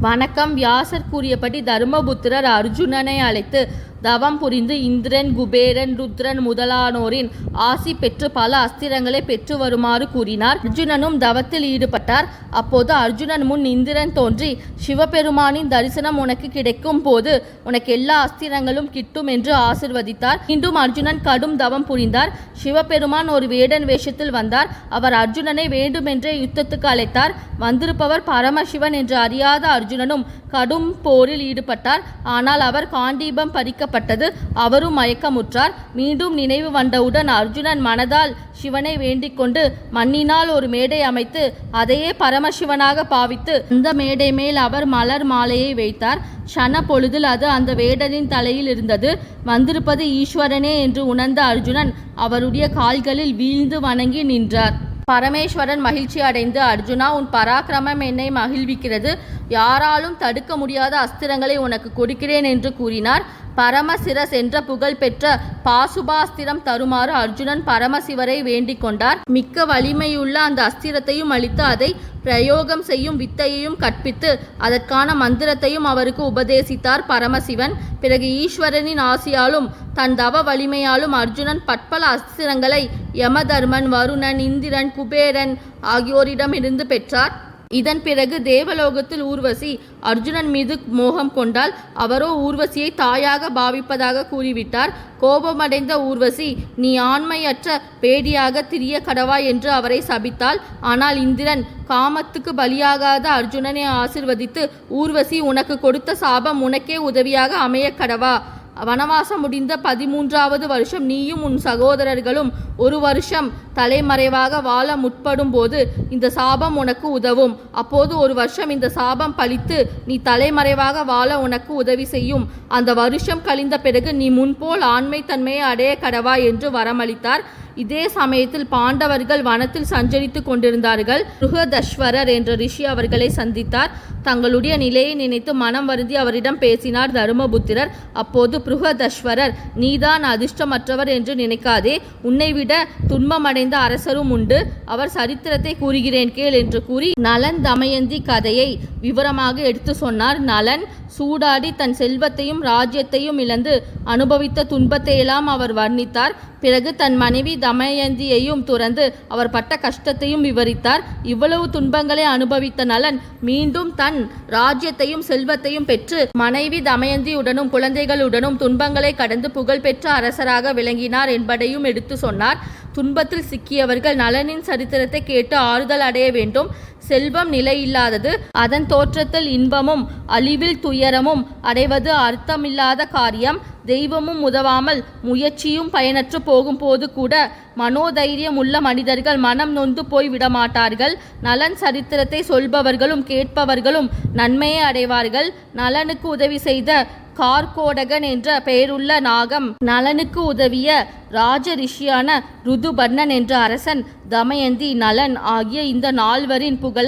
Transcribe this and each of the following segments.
வணக்கம். வியாசர் கூறியபடி தருமபுத்திரர் அர்ஜுனனை அழைத்து தவம் புரிந்து இந்திரன் குபேரன் ருத்ரன் முதலானோரின் ஆசி பெற்று பல அஸ்திரங்களை பெற்று வருமாறு கூறினார். அர்ஜுனனும் தவத்தில் ஈடுபட்டார். அப்போது அர்ஜுனன் முன் இந்திரன் தோன்றி சிவபெருமானின் தரிசனம் உனக்கு கிடைக்கும் போது உனக்கு எல்லா அஸ்திரங்களும் கிட்டும் என்று ஆசிர்வதித்தார். இன்றும் அர்ஜுனன் கடும் தவம் புரிந்தார். சிவபெருமான் ஒரு வேடன் வேஷத்தில் வந்தார். அவர் அர்ஜுனனை வேண்டுமென்றே யுத்தத்துக்கு அழைத்தார். வந்திருப்பவர் பரமசிவன் என்று அறியாத அர்ஜுனனும் கடும் போரில் ஈடுபட்டார். ஆனால் அவர் காண்டீபம் பறிக்க பறிக்கப்பட்டது அவரும் மயக்கமுற்றார். மீண்டும் நினைவு வந்தவுடன் அர்ஜுனன் மனதால் சிவனை வேண்டிக் கொண்டு மண்ணினால் ஒரு மேடை அமைத்து அதையே பரமசிவனாக பாவித்து அந்த மேடை மேல் அவர் மலர் மாலையை வைத்தார். ஷன பொழுதில் அது அந்த வேடனின் தலையில் இருந்தது. வந்திருப்பது ஈஸ்வரனே என்று உணர்ந்த அர்ஜுனன் அவருடைய கால்களில் வீழ்ந்து வணங்கி நின்றார். பரமேஸ்வரன் மகிழ்ச்சி அடைந்து அர்ஜுனா உன் பராக்கிரமம் என்னை மகிழ்விக்கிறது. யாராலும் தடுக்க முடியாத அஸ்திரங்களை உனக்கு கொடுக்கிறேன் என்று கூறினார். பரமசிரஸ் என்ற புகழ்பெற்ற பாசுபாஸ்திரம் தருமாறு அர்ஜுனன் பரமசிவரை வேண்டிக் கொண்டார். மிக்க வலிமையுள்ள அந்த அஸ்திரத்தையும் அளித்து அதை பிரயோகம் செய்யும் வித்தையையும் கற்பித்து அதற்கான மந்திரத்தையும் அவருக்கு உபதேசித்தார் பரமசிவன். பிறகு ஈஸ்வரனின் ஆசியாலும் தன் தவ வலிமையாலும் அர்ஜுனன் பற்பல அஸ்திரங்களை யமதர்மன் வருணன் இந்திரன் குபேரன் ஆகியோரிடமிருந்து பெற்றார். இதன் பிறகு தேவலோகத்தில் ஊர்வசி அர்ஜுனன் மீது மோகம் கொண்டால் அவரோ ஊர்வசியை தாயாக பாவிப்பதாக கூறிவிட்டார். கோபமடைந்த ஊர்வசி நீ ஆண்மையற்ற பேடியாக திரிய கடவாய் என்று அவரை சபித்தாள். ஆனால் இந்திரன் காமத்துக்கு பலியாகாத அர்ஜுனனை ஆசிர்வதித்து ஊர்வசி உனக்கு கொடுத்த சாபம் உனக்கே உதவியாக அமைய கடவா. வனவாசம் முடிந்த பதிமூன்றாவது வருஷம் நீயும் உன் சகோதரர்களும் ஒரு வருஷம் தலைமறைவாக வாழ முற்படும் போது இந்த சாபம் உனக்கு உதவும். அப்போது ஒரு வருஷம் இந்த சாபம் பழித்து நீ தலைமறைவாக வாழ உனக்கு உதவி செய்யும். அந்த வருஷம் கழிந்த பிறகு நீ முன்போல் ஆண்மை தன்மையை அடைய கடவா என்று வரமளித்தார். இதே சமயத்தில் பாண்டவர்கள் வனத்தில் சஞ்சரித்து கொண்டிருந்தார்கள். ருகதஸ்வரர் என்ற ரிஷி அவர்களை சந்தித்தார். தங்களுடைய நிலையை நினைத்து மனம் வருந்தி அவரிடம் பேசினார் தருமபுத்திரர். அப்போது புருகதஸ்வரர் நீதான் அதிர்ஷ்டமற்றவர் என்று நினைக்காதே. உன்னை விட துன்பமடைந்த அரசரும் உண்டு. அவர் சரித்திரத்தை கூறுகிறேன் கேள் என்று கூறி நலன் தமயந்தி கதையை விவரமாக எடுத்து சொன்னார் நலன். சூடாடி தன் செல்வத்தையும் ராஜ்யத்தையும் இழந்து அனுபவித்த துன்பத்தையெல்லாம் அவர் வர்ணித்தார். பிறகு தன் மனைவி தமயந்தியையும் துறந்து அவர் பட்ட கஷ்டத்தையும் விவரித்தார். இவ்வளவு துன்பங்களை அனுபவித்த நலன் மீண்டும் தன் ராஜ்யத்தையும் செல்வத்தையும் பெற்று மனைவி தமயந்தியுடனும் குழந்தைகளுடனும் துன்பங்களை கடந்து புகழ்பெற்ற அரசராக விளங்கினார் என்பதையும் எடுத்து சொன்னார். துன்பத்தில் சிக்கியவர்கள் நலனின் சரித்திரத்தை கேட்டு ஆறுதல் அடைய வேண்டும். செல்வம் நிலையில்லாதது அதன் தோற்றத்தில் இன்பமும் அழிவில் துயரமும் அடைவது அர்த்தமில்லாத காரியம் தெய்வமும் உதவாமல் முயற்சியும் பயனற்று போகும்போது கூட மனோதைரியம் உள்ள மனிதர்கள் மனம் நொந்து போய் விடமாட்டார்கள். நலன் சரித்திரத்தை சொல்பவர்களும் கேட்பவர்களும் நன்மையை அடைவார்கள். நலனுக்கு உதவி செய்த கார்கோடகன் என்ற பெயருள்ள நாகம் நலனுக்கு உதவிய ராஜ ரிஷியான ருதுபர்ணன் என்ற அரசன் தமயந்தி நலன் ஆகிய இந்த நால்வரின் புகழ்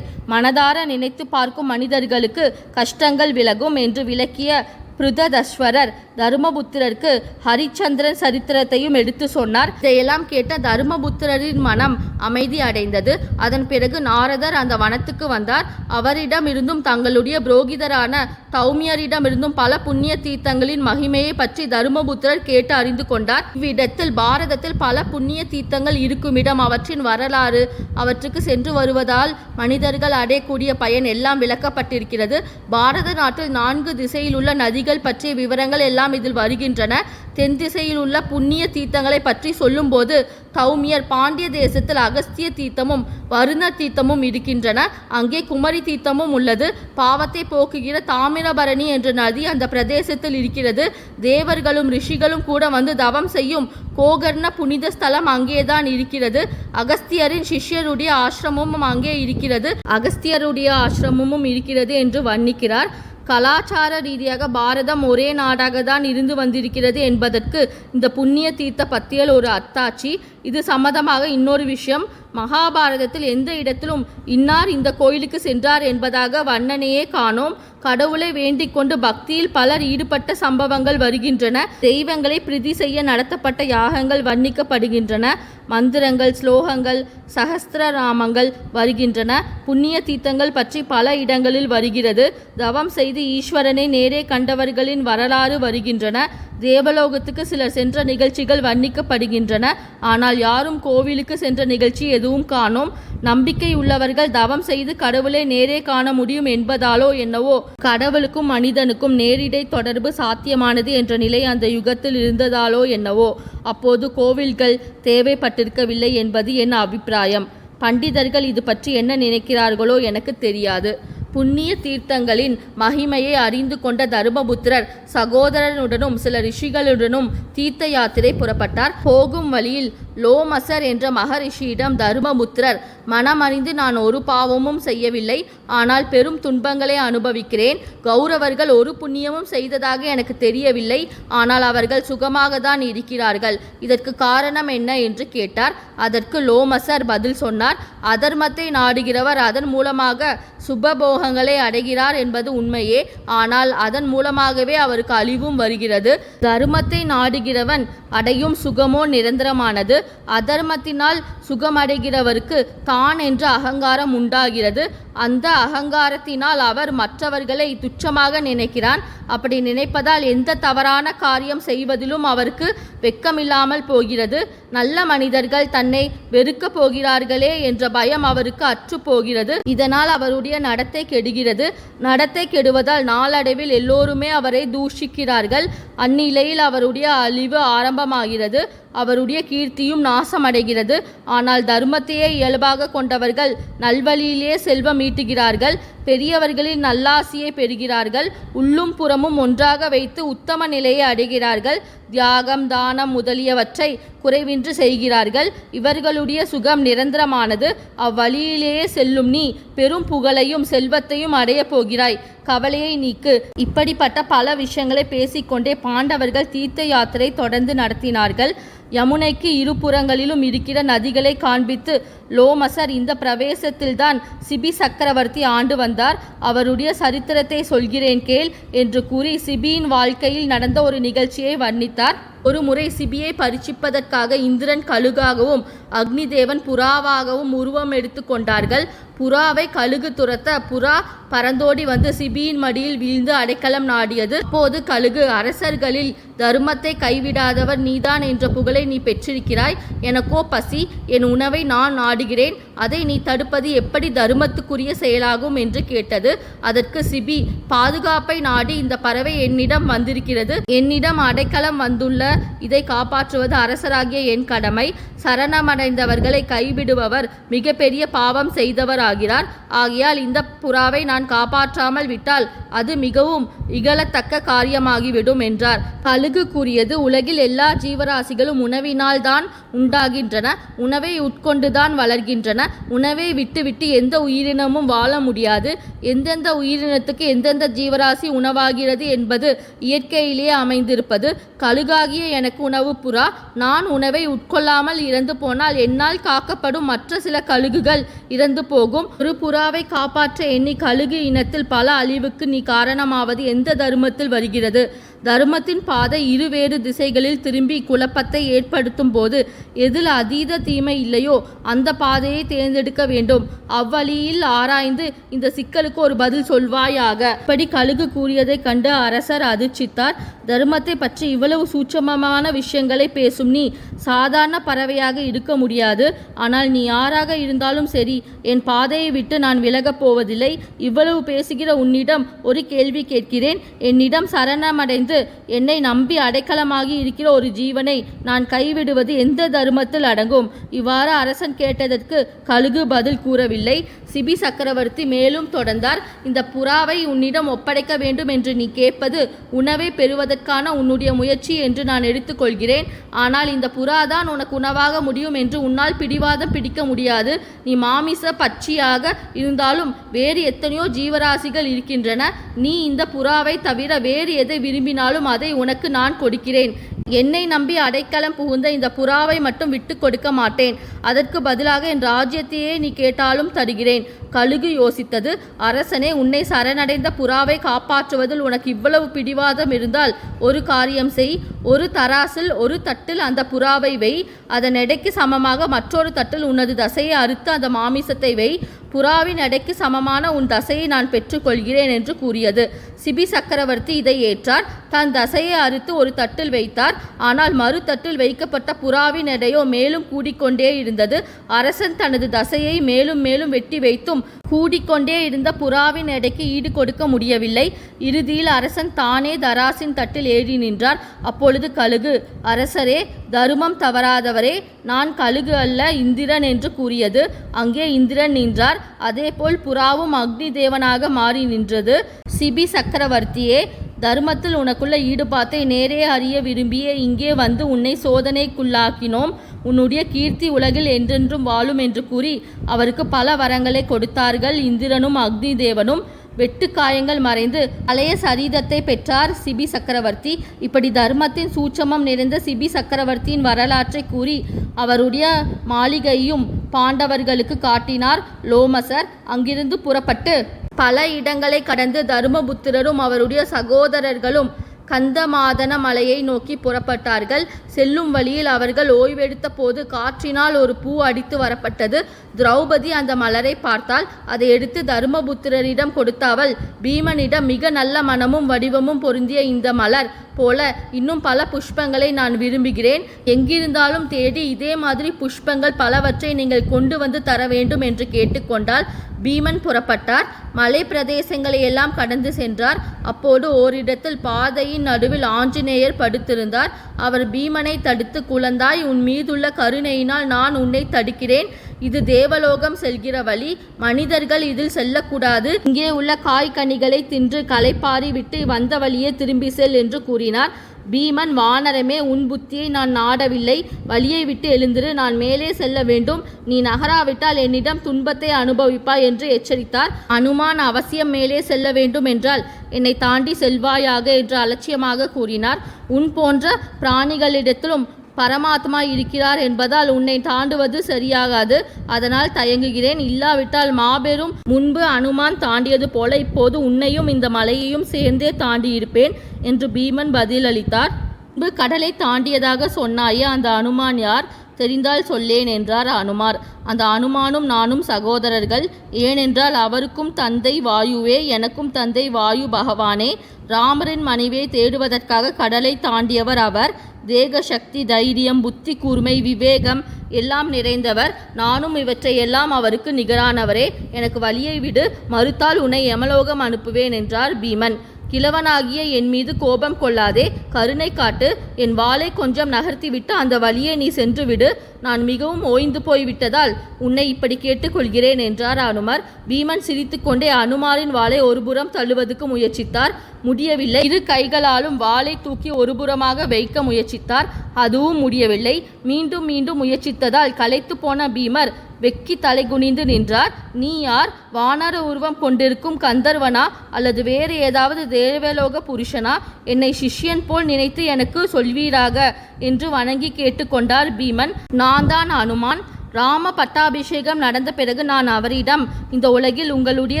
மனதார நினைத்து பார்க்கும் மனிதர்களுக்கு கஷ்டங்கள் விலகும் என்று விளக்கிய பிருததஸ்வரர் தருமபுத்திரருக்கு ஹரிச்சந்திரன் சரித்திரத்தையும் எடுத்து சொன்னார். இதையெல்லாம் கேட்ட தருமபுத்திரரின் மனம் அமைதி அடைந்தது. அதன் பிறகு நாரதர் அந்த வனத்துக்கு வந்தார். அவரிடமிருந்தும் தங்களுடைய புரோகிதரான தௌமியரிடமிருந்தும் பல புண்ணிய தீர்த்தங்களின் மகிமையை பற்றி தருமபுத்திரர் கேட்டு அறிந்து கொண்டார். இவ்விடத்தில் பாரதத்தில் பல புண்ணிய தீர்த்தங்கள் இருக்குமிடம். அவற்றின் வரலாறு அவற்றுக்கு சென்று வருவதால் மனிதர்கள் அடையக்கூடிய பயன் எல்லாம் விளக்கப்பட்டிருக்கிறது. பாரத நாட்டில் நான்கு திசையில் உள்ள நதிகள் பற்றிய விவரங்கள் எல்லாம் இதில் வருகின்றன. தென் திசையில் உள்ள புண்ணிய தீர்த்தங்களை பற்றி சொல்லும்போது தௌமியர் பாண்டிய தேசத்தில் அகஸ்திய தீர்த்தமும் வருண தீர்த்தமும் இருக்கின்றன. அங்கே குமரி தீர்த்தமும் உள்ளது. பாவத்தை போக்குகிற தாமிரபரணி என்ற நதி அந்த பிரதேசத்தில் இருக்கிறது. தேவர்களும் ரிஷிகளும் கூட வந்து தவம் செய்யும் கோகர்ண புனித ஸ்தலம் அங்கேதான் இருக்கிறது. அகஸ்தியரின் சிஷ்யருடைய ஆசிரமமும் அங்கே இருக்கிறது. அகஸ்தியருடைய ஆசிரமமும் இருக்கிறது என்று வர்ணிக்கிறார். கலாச்சார ரீதியாக பாரதம் ஒரே நாடாக தான் இருந்து வந்திருக்கிறது என்பதற்கு இந்த புண்ணிய தீர்த்த பத்தியல் ஒரு அத்தாட்சி. இது சம்மதமாக இன்னொரு விஷயம் மகாபாரதத்தில் எந்த இடத்திலும் இன்னார் இந்த கோயிலுக்கு சென்றார் என்பதாக வண்ணனையே காணோம். கடவுளை வேண்டிக் கொண்டு பக்தியில் பலர் ஈடுபட்ட சம்பவங்கள் வருகின்றன. தெய்வங்களை பிரீதி செய்ய நடத்தப்பட்ட யாகங்கள் வர்ணிக்கப்படுகின்றன. மந்திரங்கள் ஸ்லோகங்கள் சகஸ்திரநாமங்கள் வருகின்றன. புண்ணிய தீர்த்தங்கள் பற்றி பல இடங்களில் வருகிறது. தவம் செய்து ஈஸ்வரனை நேரே கண்டவர்களின் வரலாறு வருகின்றன. தேவலோகத்துக்கு சிலர் சென்ற நிகழ்ச்சிகள் வர்ணிக்கப்படுகின்றன. ஆனால் யாரும் கோவிலுக்கு சென்ற நிகழ்ச்சி எதுவும் காணோம். நம்பிக்கை உள்ளவர்கள் தவம் செய்து கடவுளை நேரே காண முடியும் என்பதாலோ என்னவோ. கடவுளுக்கும் மனிதனுக்கும் நேரிடை தொடர்பு சாத்தியமானது என்ற நிலை அந்த யுகத்தில் இருந்ததாலோ என்னவோ. அப்போது கோவில்கள் தேவைப்பட்டிருக்கவில்லை என்பது என் அபிப்பிராயம். பண்டிதர்கள் இது பற்றி என்ன நினைக்கிறார்களோ எனக்கு தெரியாது. புண்ணிய தீர்த்தங்களின் மகிமையை அறிந்து கொண்ட தருமபுத்திரர் சகோதரனுடனும் சில ரிஷிகளுடனும் தீர்த்த யாத்திரை புறப்பட்டார். போகும் வழியில் லோமசர் என்ற மகரிஷியிடம் தருமபுத்திரர் மனமறிந்து நான் ஒரு பாவமும் செய்யவில்லை ஆனால் பெரும் துன்பங்களை அனுபவிக்கிறேன். கௌரவர்கள் ஒரு புண்ணியமும் செய்ததாக எனக்கு தெரியவில்லை ஆனால் அவர்கள் சுகமாக தான் இருக்கிறார்கள். இதற்கு காரணம் என்ன என்று கேட்டார். அதற்கு லோமசர் பதில் சொன்னார் அதர்மத்தை நாடுகிறவர் அதன் மூலமாக சுபபோகங்களை அடைகிறார் என்பது உண்மையே ஆனால் அதன் மூலமாகவே அவருக்கு அழிவும் வருகிறது. தர்மத்தை நாடுகிறவன் அடையும் சுகமோ நிரந்தரமானது அதர்மத்தினால் சுகமடைகிறவருக்கு தான் என்ற அகங்காரம் உண்டாகிறது. அந்த அகங்காரத்தினால் அவர் மற்றவர்களை துச்சமாக நினைக்கிறான். அப்படி நினைப்பதால் எந்த தவறான காரியம் செய்வதிலும் அவருக்கு வெட்கமில்லாமல் போகிறது. நல்ல மனிதர்கள் தன்னை வெறுக்கப் போகிறார்களே என்ற பயம் அவருக்கு அற்று போகிறது. இதனால் அவருடைய நடத்தை கெடுகிறது. நடத்தை கெடுவதால் நாளடைவில் எல்லோருமே அவரை தூஷிக்கிறார்கள். அந்நிலையில் அவருடைய அழிவு ஆரம்பமாகிறது. அவருடைய கீர்த்தியும் நாசமடைகிறது. ஆனால் தர்மத்தையே இயல்பாக கொண்டவர்கள் நல்வழியிலே செல்வம் ஈட்டுகிறார்கள். பெரியவர்களின் நல்லாசியை பெறுகிறார்கள். உள்ளும் புறமும் ஒன்றாக வைத்து உத்தம நிலையை அடைகிறார்கள். தியாகம் தானம் முதலியவற்றை குறைவின்றி செய்கிறார்கள். இவர்களுடைய சுகம் நிரந்தரமானது. அவ்வழியிலேயே செல்லும் நீ பெரும் புகழையும் செல்வத்தையும் அடையப் போகிறாய். கவலையை நீக்கு. இப்படிப்பட்ட பல விஷயங்களை பேசிக்கொண்டே பாண்டவர்கள் தீர்த்த யாத்திரை தொடர்ந்து நடத்தினார்கள். யமுனைக்கு இருபுறங்களிலும் இருக்கிற நதிகளை காண்பித்து லோமசர் இந்த பிரவேசத்தில்தான் சிபி சக்கரவர்த்தி ஆண்டு வந்தார். அவருடைய சரித்திரத்தை சொல்கிறேன் கேள் என்று கூறி சிபியின் வாழ்க்கையில் நடந்த ஒரு நிகழ்ச்சியை வர்ணித்தார். ஒரு முறை சிபியை பரீட்சிப்பதற்காக இந்திரன் கழுகாகவும் அக்னிதேவன் புறாவாகவும் உருவம் எடுத்து கொண்டார்கள். புறாவை கழுகு துரத்த புறா பறந்தோடி வந்து சிபியின் மடியில் வீழ்ந்து அடைக்கலம் நாடியது. அப்போது கழுகு அரசர்களில் தர்மத்தை கைவிடாதவர் நீதான் என்ற புகழை நீ பெற்றிருக்கிறாய். எனக்கோ பசி என் உணவை நான் நாடுகிறேன். அதை நீ தடுப்பது எப்படி தர்மத்துக்குரிய செயலாகும்? என்று கேட்டது. அதற்கு சிபி பாதுகாப்பை நாடி இந்த பறவை என்னிடம் வந்திருக்கிறது. என்னிடம் அடைக்கலம் வந்துள்ள இதை காப்பாற்றுவது அரசராகிய என் கடமை. சரணமடைந்தவர்களை கைவிடுபவர் மிகப்பெரிய பாவம் செய்தவராகிறார். ஆகையால் இந்த புறாவை நான் காப்பாற்றாமல் விட்டால் அது மிகவும் இகழத்தக்க காரியமாகிவிடும் என்றார். பழுகு கூறியது உலகில் எல்லா ஜீவராசிகளும் உணவினால் தான் உண்டாகின்றன. உணவை உட்கொண்டுதான் வளர்கின்றன. உணவை விட்டுவிட்டு எந்த உயிரினமும் வாழ முடியாது. எந்தெந்த உயிரினத்துக்கு எந்தெந்த ஜீவராசி உணவாகிறது என்பது இயற்கையிலேயே அமைந்திருப்பது. கழுகாகிய எனக்கு உணவு புறா. நான் உணவை உட்கொள்ளாமல் இறந்து போனால் என்னால் காக்கப்படும் மற்ற சில கழுகுகள் இறந்து போகும். ஒரு புறாவை காப்பாற்ற எண்ணி கழுகு இனத்தில் பல அழிவுக்கு நீ காரணமாவது எந்த தர்மத்தில் வருகிறது? தர்மத்தின் பாதை இருவேறு திசைகளில் திரும்பி குழப்பத்தை ஏற்படுத்தும் போது எதில் அதீத தீமை இல்லையோ அந்த பாதையை தேர்ந்தெடுக்க வேண்டும். அவ்வழியில் ஆராய்ந்து இந்த சிக்கலுக்கு ஒரு பதில் சொல்வாயாக. இப்படி கழுகு கூறியதைக் கண்டு அரசர் அதிர்ச்சித்தார். தர்மத்தை பற்றி இவ்வளவு சூட்சமமான விஷயங்களை பேசும் நீ சாதாரண பறவையாக இருக்க முடியாது. ஆனால் நீ யாராக இருந்தாலும் சரி என் பாதையை விட்டு நான் விலகப் போவதில்லை. இவ்வளவு பேசுகிற உன்னிடம் ஒரு கேள்வி கேட்கிறேன். என்னிடம் சரணமடைந்து என்னை நம்பி அடைக்கலமாகி இருக்கிற ஒரு ஜீவனை நான் கைவிடுவது எந்த தர்மத்தில் அடங்கும்? இவ்வாறு அரசன் கேட்டதற்கு கழுகு பதில் கூறவில்லை. சிபி சக்கரவர்த்தி மேலும் தொடர்ந்தார் இந்த புறாவை உன்னிடம் ஒப்படைக்க வேண்டும் என்று நீ கேட்பது உணவை பெறுவதற்கான உன்னுடைய முயற்சி என்று நான் எடுத்துக்கொள்கிறேன் ஆனால் இந்த புறா தான் உனக்கு உணவாக முடியும் என்று உன்னால் பிடிவாதம் பிடிக்க முடியாது. நீ மாமிச பட்சியாக இருந்தாலும் வேறு எத்தனையோ ஜீவராசிகள் இருக்கின்றன. நீ இந்த புறாவை தவிர வேறு எதை விரும்பினாலும் அதை உனக்கு நான் கொடுக்கிறேன். என்னை நம்பி அடைக்கலம் புகுந்த இந்த புறாவை மட்டும் விட்டு கொடுக்க மாட்டேன். அதற்கு பதிலாக என் ராஜ்யத்தையே நீ கேட்டாலும் தருகிறேன். கழுகு யோசித்தது அரசனே உன்னை சரணடைந்த புறாவை காப்பாற்றுவதில் உனக்கு இவ்வளவு பிடிவாதம் இருந்தால் ஒரு காரியம் செய். ஒரு தராசில் ஒரு தட்டில் அந்த புறாவை வை அதன் எடைக்கு சமமாக மற்றொரு தட்டில் உனது தசையை அறுத்து அந்த மாமிசத்தை வை புறாவின் எடைக்கு சமமான உன் தசையை நான் பெற்றுக்கொள்கிறேன் என்று கூறியது. சிபி சக்கரவர்த்தி இதை ஏற்றார். தன் தசையை அறுத்து ஒரு தட்டில் வைத்தார். ஆனால் மறு தட்டில் வைக்கப்பட்ட புறாவின் எடையோ மேலும் கூடிக்கொண்டே இருந்தது. அரசன் தனது தசையை மேலும் மேலும் வெட்டி வைத்தும் கூடிக்கொண்டே இருந்த புறாவின் எடைக்கு ஈடு கொடுக்க முடியவில்லை. இறுதியில் அரசன் தானே தராசின் தட்டில் ஏறி நின்றார். அப்பொழுது கழுகு அரசரே தருமம் தவறாதவரே நான் கழுகு அல்ல இந்திரன் என்று கூறியது. அங்கே இந்திரன் நின்றார். அதேபோல் புறாவும் அக்னி தேவனாக மாறி நின்றது. சிபி சக்கரவர்த்தியே தர்மத்தில் உனக்குள்ள ஈடுபாட்டை நேரே அறிய விரும்பிய இங்கே வந்து உன்னை சோதனைக்குள்ளாக்கினோம். உன்னுடைய கீர்த்தி உலகில் என்றென்றும் வாழும் என்று கூறி அவருக்கு பல வரங்களை கொடுத்தார்கள். இந்திரனும் அக்னி தேவனும் வெட்டு காயங்கள் மறைந்து பழைய சரீரத்தை பெற்றார் சிபி சக்கரவர்த்தி. இப்படி தர்மத்தின் சூட்சமம் நிறைந்த சிபி சக்கரவர்த்தியின் வரலாற்றை கூறி அவருடைய மாளிகையும் பாண்டவர்களுக்கு காட்டினார் லோமசர். அங்கிருந்து புறப்பட்டு பல இடங்களை கடந்து தருமபுத்திரரும் அவருடைய சகோதரர்களும் கந்தமாதன மலையை நோக்கி புறப்பட்டார்கள். செல்லும் வழியில் அவர்கள் ஓய்வெடுத்த போது காற்றினால் ஒரு பூ அடித்து வரப்பட்டது. திரௌபதி அந்த மலரை பார்த்தால் அதை எடுத்து தருமபுத்திரரிடம் கொடுத்த அவள் பீமனிடம் மிக நல்ல மனமும் வடிவமும் பொருந்திய இந்த மலர் போல இன்னும் பல புஷ்பங்களை நான் விரும்புகிறேன். எங்கிருந்தாலும் தேடி இதே மாதிரி புஷ்பங்கள் பலவற்றை நீங்கள் கொண்டு வந்து தர வேண்டும் என்று கேட்டுக்கொண்டால் பீமன் புறப்பட்டார். மலை பிரதேசங்களை எல்லாம் கடந்து சென்றார். அப்போது ஓரிடத்தில் பாதையின் நடுவில் ஆஞ்சநேயர் படுத்திருந்தார். அவர் பீமனை தடுத்து குழந்தாய் உன் மீதுள்ள கருணையினால் நான் உன்னை தடுக்கிறேன். இது தேவலோகம் செல்கிற வழி. மனிதர்கள் இதில் செல்லக்கூடாது. இங்கே உள்ள காய்கனிகளை தின்று களைப்பாரி விட்டு வந்த வழியே திரும்பி செல் என்று கூறினார். பீமன் வானரமே உன் புத்தியை நான் நாடவில்லை. வழியை விட்டு எழுந்திரு. நான் மேலே செல்ல வேண்டும். நீ நகராவிட்டால் என்னிடம் துன்பத்தை அனுபவிப்பாய் என்று எச்சரித்தார். அனுமான் அவசியம் மேலே செல்ல வேண்டும் என்றால் என்னை தாண்டி செல்வாயாக என்று அலட்சியமாக கூறினார். உன் போன்ற பிராணிகளிடத்திலும் பரமாத்மா இருக்கிறார் என்பதால் உன்னை தாண்டுவது சரியாகாது. அதனால் தயங்குகிறேன். இல்லாவிட்டால் மாபெரும் முன்பு அனுமான் தாண்டியது போல இப்போது உன்னையும் இந்த மலையையும் சேர்ந்தே தாண்டியிருப்பேன் என்று பீமன் பதிலளித்தார். முன்பு கடலை தாண்டியதாக சொன்னாயே அந்த அனுமான் யார்? தெரிந்தால் சொல்லேன் என்றார் அனுமார். அந்த அனுமானும் நானும் சகோதரர்கள். ஏனென்றால் அவருக்கும் தந்தை வாயுவே எனக்கும் தந்தை வாயு பகவானே. ராமரின் மனைவியை தேடுவதற்காக கடலை தாண்டியவர் அவர். தேக சக்தி தைரியம் புத்தி கூர்மை விவேகம் எல்லாம் நிறைந்தவர். நானும் இவற்றை எல்லாம் அவருக்கு நிகரானவரே. எனக்கு வழியை விடு. மறுத்தால் உன்னை யமலோகம் அனுப்புவேன் என்றார் பீமன். கிழவனாகிய என் மீது கோபம் கொள்ளாதே. கருணை காட்டு. என் வாளை கொஞ்சம் நகர்த்திவிட்டு அந்த வழியே நீ சென்று விடு. நான் மிகவும் ஓய்ந்து போய்விட்டதால் உன்னை இப்படி கேட்டுக்கொள்கிறேன் என்றார் அனுமர். பீமன் சிரித்துக்கொண்டே அனுமாரின் வாளை ஒருபுறம் தள்ளுவதற்கு முயற்சித்தார். முடியவில்லை. இரு கைகளாலும் வாளை தூக்கி ஒருபுறமாக வைக்க முயற்சித்தார். அதுவும் முடியவில்லை. மீண்டும் மீண்டும் முயற்சித்ததால் களைத்து போன பீமர் வெக்கி தலை குனிந்து நின்றார். நீ யார்? வானர உருவம் கொண்டிருக்கும் கந்தர்வனா? அல்லது வேறு ஏதாவது தேவலோக புருஷனா? என்னை சிஷ்யன் போல் நினைத்து எனக்கு சொல்வீராக? என்று வணங்கி கேட்டுக்கொண்டார் பீமன். நான் தான் அனுமான். ராம பட்டாபிஷேகம் நடந்த பிறகு நான் அவரிடம் இந்த உலகில் உங்களுடைய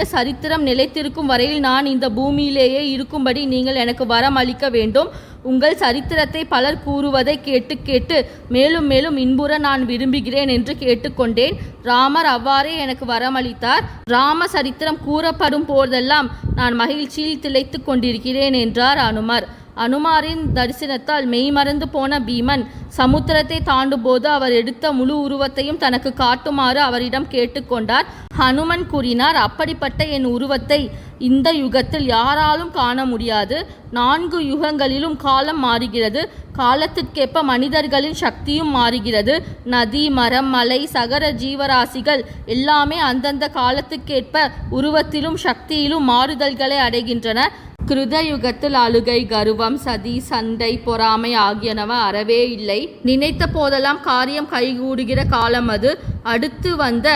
சரித்திரம் நிலைத்திருக்கும் வரையில் நான் இந்த பூமியிலேயே இருக்கும்படி நீங்கள் எனக்கு வரம் அளிக்க வேண்டும். உங்கள் சரித்திரத்தை பலர் கூறுவதை கேட்டு கேட்டு மேலும் மேலும் இன்புற நான் விரும்புகிறேன் என்று கேட்டுக்கொண்டேன். ராமர் அவ்வாறே எனக்கு வரமளித்தார் ராம சரித்திரம் கூறப்படும் போதெல்லாம் நான் மகிழ்ச்சியில் திளைத்து கொண்டிருக்கிறேன் என்றார் அனுமர். அனுமாரின் தரிசனத்தால் மெய்மறந்து போன பீமன் சமுத்திரத்தை தாண்டும்போது அவர் எடுத்த முழு உருவத்தையும் தனக்கு காட்டுமாறு அவரிடம் கேட்டுக்கொண்டார் ஹனுமன் கூறினார் அப்படிப்பட்ட என் உருவத்தை இந்த யுகத்தில் யாராலும் காண முடியாது. நான்கு யுகங்களிலும் காலம் மாறுகிறது. காலத்திற்கேற்ப மனிதர்களின் சக்தியும் மாறுகிறது. நதி மரம் மலை சகர ஜீவராசிகள் எல்லாமே அந்தந்த காலத்துக்கேற்ப உருவத்திலும் சக்தியிலும் மாறுதல்களை அடைகின்றன. கிருத யுகத்தில் அழுகை கருவம் சதி சண்டை பொறாமை ஆகியனவ அறவே இல்லை. நினைத்த போதெல்லாம் காரியம் கைகூடுகிற காலம் அது. அடுத்து வந்த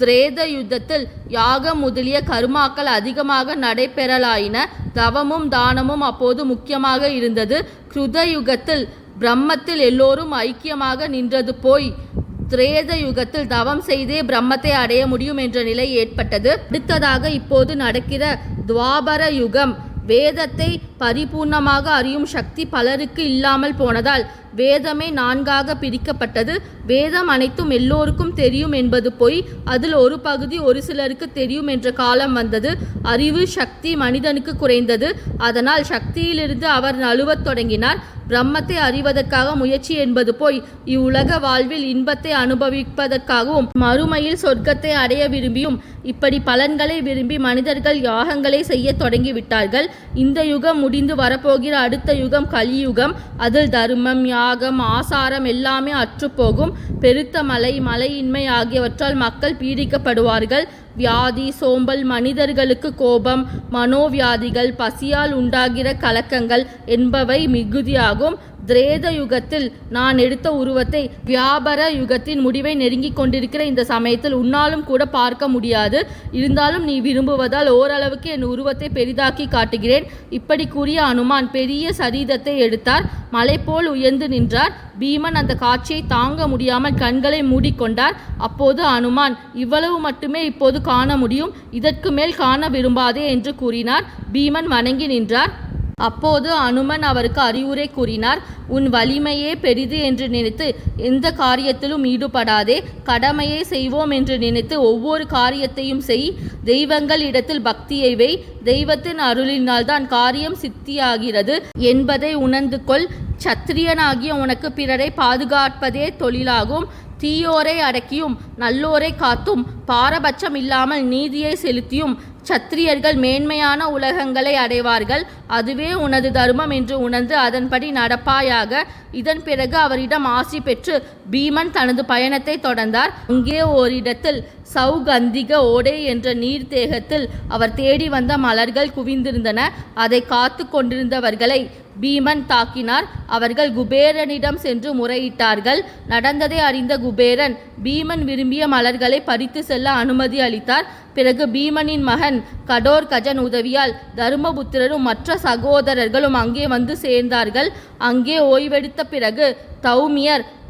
திரேத யுத்தத்தில் யாகம் முதலிய கருமாக்கள் அதிகமாக நடைபெறலாயின. தவமும் தானமும் அப்போது முக்கியமாக இருந்தது. கிருதயுகத்தில் பிரம்மத்தில் எல்லோரும் ஐக்கியமாக நின்றது போய் திரேத யுகத்தில் தவம் செய்தே பிரம்மத்தை அடைய முடியும் என்ற நிலை ஏற்பட்டது. அடுத்ததாக இப்போது நடக்கிற துவாபர யுகம் வேதத்தை பரிபூர்ணமாக அறியும் சக்தி பலருக்கு இல்லாமல் போனதால் வேதமே நான்காக பிரிக்கப்பட்டது. வேதம் அனைத்தும் எல்லோருக்கும் தெரியும் என்பது பொய். அதில் ஒரு பகுதி ஒரு சிலருக்கு தெரியும் என்ற காலம் வந்தது. அறிவு சக்தி மனிதனுக்கு குறைந்தது. அதனால் சக்தியிலிருந்து அவர் நழுவத் தொடங்கினார். பிரம்மத்தை அறிவதற்காக முயற்சி என்பது போய். இவ்வுலக வாழ்வில் இன்பத்தை அனுபவிப்பதற்காகவும் மறுமையில் சொர்க்கத்தை அடைய விரும்பியும் இப்படி பலன்களை விரும்பி மனிதர்கள் யாகங்களை செய்ய தொடங்கிவிட்டார்கள். இந்த யுகம் முடிந்து வரப்போகிற அடுத்த யுகம் கலியுகம். அதில் தர்மம் யாகம் ஆசாரம் எல்லாமே அற்றுப்போகும். பெருத்த மலை மலையின்மை ஆகியவற்றால் மக்கள் பீடிக்கப்படுவார்கள். வியாதி சோம்பல் மனிதர்களுக்கு கோபம் மனோவியாதிகள் பசியால் உண்டாகிற கலக்கங்கள் என்பவை மிகுதியாகும். திரேத யுகத்தில் நான் எடுத்த உருவத்தை வியாபார யுகத்தின் முடிவை நெருங்கிக் கொண்டிருக்கிற இந்த சமயத்தில் உன்னாலும் கூட பார்க்க முடியாது. இருந்தாலும் நீ விரும்புவதால் ஓரளவுக்கு என் உருவத்தை பெரிதாக்கி காட்டுகிறேன். இப்படி கூறிய அனுமான் பெரிய சரீரத்தை எடுத்தார். மலை போல் உயர்ந்து நின்றார். பீமன் அந்த காட்சியை தாங்க முடியாமல் கண்களை மூடிக்கொண்டார். அப்போது அனுமான் இவ்வளவு மட்டுமே இப்போது காண முடியும். இதற்கு மேல் காண விரும்பாதே என்று கூறினார். பீமன் வணங்கி நின்றார். அப்போது அனுமன் அவருக்கு அறிவுரை கூறினார் உன் வலிமையே பெரிது என்று நினைத்து எந்த காரியத்திலும் ஈடுபடாதே கடமையை செய்வோம் என்று நினைத்து ஒவ்வொரு காரியத்தையும் செய் தெய்வங்கள் இடத்தில் பக்தியை வை தெய்வத்தின் அருளினால்தான் காரியம் சித்தியாகிறது என்பதை உணர்ந்து கொள் சத்திரியனாகிய உனக்கு பிறரை பாதுகாப்பதே தொழிலாகும் தீயோரை அடக்கியும் நல்லோரை காத்தும் பாரபட்சம் இல்லாமல் நீதியை செலுத்தியும் சத்திரியர்கள் மேன்மையான உலகங்களை அடைவார்கள். அதுவே உனது தர்மம் என்று உணர்ந்து அதன்படி நடப்பாயாக. இதன் பிறகு அவரிடம் ஆசி பெற்று பீமன் தனது பயணத்தை தொடர்ந்தார். அங்கே ஓரிடத்தில் சௌகந்திக ஓடை என்ற நீர்த்தேகத்தில் அவர் தேடி வந்த மலர்கள் குவிந்திருந்தன. அதை காத்து கொண்டிருந்தவர்களை பீமன் தாக்கினார். அவர்கள் குபேரனிடம் சென்று முறையிட்டார்கள். நடந்ததை அறிந்த குபேரன் பீமன் விரும்பிய மலர்களை பறித்து செல்ல அனுமதி அளித்தார். பிறகு பீமனின் மகன் கடோர் கஜன் உதவியால் தருமபுத்திரரும் மற்ற சகோதரர்களும் அங்கே வந்து சேர்ந்தார்கள். அங்கே ஓய்வெடுத்த பிறகு தௌமியர்